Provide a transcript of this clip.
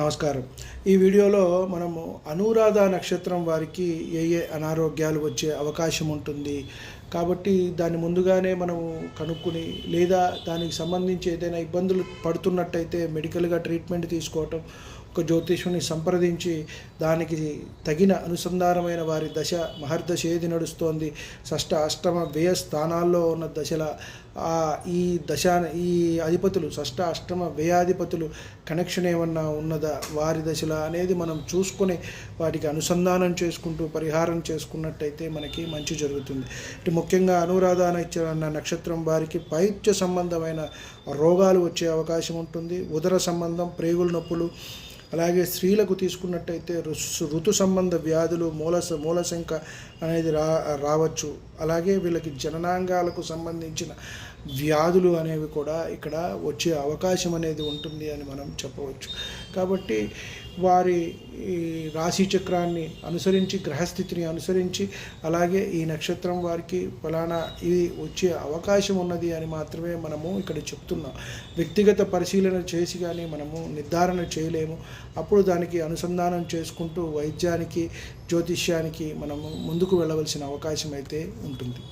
నమస్కారం. ఈ వీడియోలో మనము అనురాధ నక్షత్రం వారికి ఏ ఏ అనారోగ్యాలు వచ్చే అవకాశం ఉంటుంది. కాబట్టి దాన్ని ముందుగానే మనము కనుక్కుని లేదా దానికి సంబంధించి ఏదైనా ఇబ్బందులు పడుతున్నట్టయితే మెడికల్గా ట్రీట్మెంట్ తీసుకోవటం ఒక జ్యోతిషుని సంప్రదించి దానికి తగిన అనుసంధానమైన వారి దశ మహర్దశ ఏది నడుస్తోంది? షష్ట అష్టమ వ్యయ స్థానాల్లో ఉన్న దశల ఈ దశ ఈ అధిపతులు షష్ట అష్టమ వ్యయాధిపతులు కనెక్షన్ ఏమన్నా ఉన్నదా? వారి దశల అనేది మనం చూసుకొని వాటికి అనుసంధానం చేసుకుంటూ పరిహారం చేసుకున్నట్టయితే మనకి మంచి జరుగుతుంది. ఇటు ముఖ్యంగా అనురాధ నక్ష- అన్న నక్షత్రం వారికి పైత్య సంబంధమైన రోగాలు వచ్చే అవకాశం ఉంటుంది. ఉదర సంబంధం ప్రేగుల నొప్పులు అలాగే స్త్రీలకు తీసుకున్నట్టయితే ఋసు ఋతు సంబంధ వ్యాధులు మూల మూలశంక అనేది రా రావచ్చు. అలాగే వీళ్ళకి జననాంగాలకు సంబంధించిన వ్యాధులు అనేవి కూడా ఇక్కడ వచ్చే అవకాశం అనేది ఉంటుంది అని మనం చెప్పవచ్చు. కాబట్టి వారి ఈ రాశి చక్రాన్ని అనుసరించి గ్రహస్థితిని అనుసరించి అలాగే ఈ నక్షత్రం వారికి ఫలానా ఇది వచ్చే అవకాశం ఉన్నది అని మాత్రమే మనము ఇక్కడ చెప్తున్నాం. వ్యక్తిగత పరిశీలన చేసి కానీ మనము నిర్ధారణ చేయలేము. అప్పుడు దానికి అనుసంధానం చేసుకుంటూ వైద్యానికి జ్యోతిష్యానికి మనం ముందుకు వెళ్ళవలసిన అవకాశం అయితే ఉంటుంది.